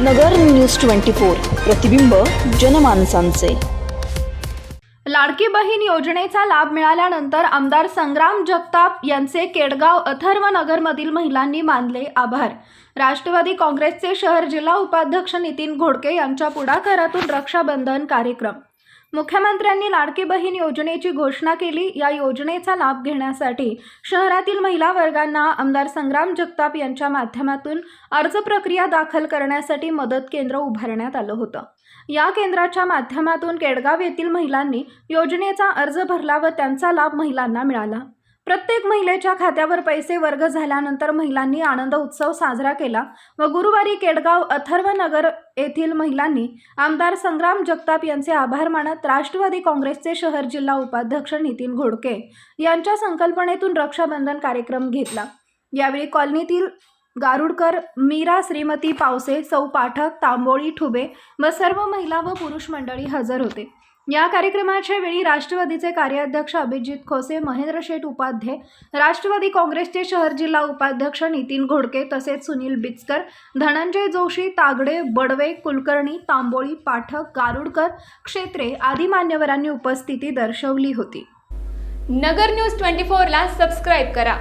नगर news twenty four प्रतिबिंब जनमानसांचे. लाडकी बहीण योजनेचा लाभ मिळाल्यानंतर आमदार संग्राम जगताप यांचे केडगाव अथर्व नगरमधील महिलांनी मानले आभार. राष्ट्रवादी काँग्रेसचे शहर जिल्हा उपाध्यक्ष नितीन घोडके यांच्या पुढाकारातून रक्षाबंधन कार्यक्रम. मुख्यमंत्र्यांनी लाडकी बहीण योजनेची घोषणा केली. या योजनेचा लाभ घेण्यासाठी शहरातील महिला वर्गांना आमदार संग्राम जगताप यांच्या माध्यमातून अर्ज प्रक्रिया दाखल करण्यासाठी मदत केंद्र उभारण्यात आलं होतं. या केंद्राच्या माध्यमातून केडगाव येथील महिलांनी योजनेचा अर्ज भरला व त्यांचा लाभ महिलांना मिळाला. प्रत्येक महिलेच्या खात्यावर पैसे वर्ग झाल्यानंतर महिलांनी आनंद उत्सव साजरा केला व गुरुवारी केडगाव अथर्वनगर येथील महिलांनी आमदार संग्राम जगताप यांचे आभार मानत राष्ट्रवादी काँग्रेसचे शहर जिल्हा उपाध्यक्ष नितीन घोडके यांच्या संकल्पनेतून रक्षाबंधन कार्यक्रम घेतला. यावेळी कॉलनीतील गारुडकर मीरा श्रीमती पावसे सौ पाठक तांबोळी ठुबे व सर्व महिला व पुरुष मंडळी हजर होते. या कार्यक्रमाच्या वेळी राष्ट्रवादीचे कार्याध्यक्ष अभिजित खोसे महेंद्र शेठ उपाध्ये राष्ट्रवादी काँग्रेसचे शहर जिल्हा उपाध्यक्ष नितीन घोडके तसेच सुनील बिचकर धनंजय जोशी तागडे बडवे कुलकर्णी तांबोळी पाठक गारुडकर क्षेत्रे आदी मान्यवरांनी उपस्थिती दर्शवली होती. नगर न्यूज ट्वेंटी फोरला सबस्क्राईब करा.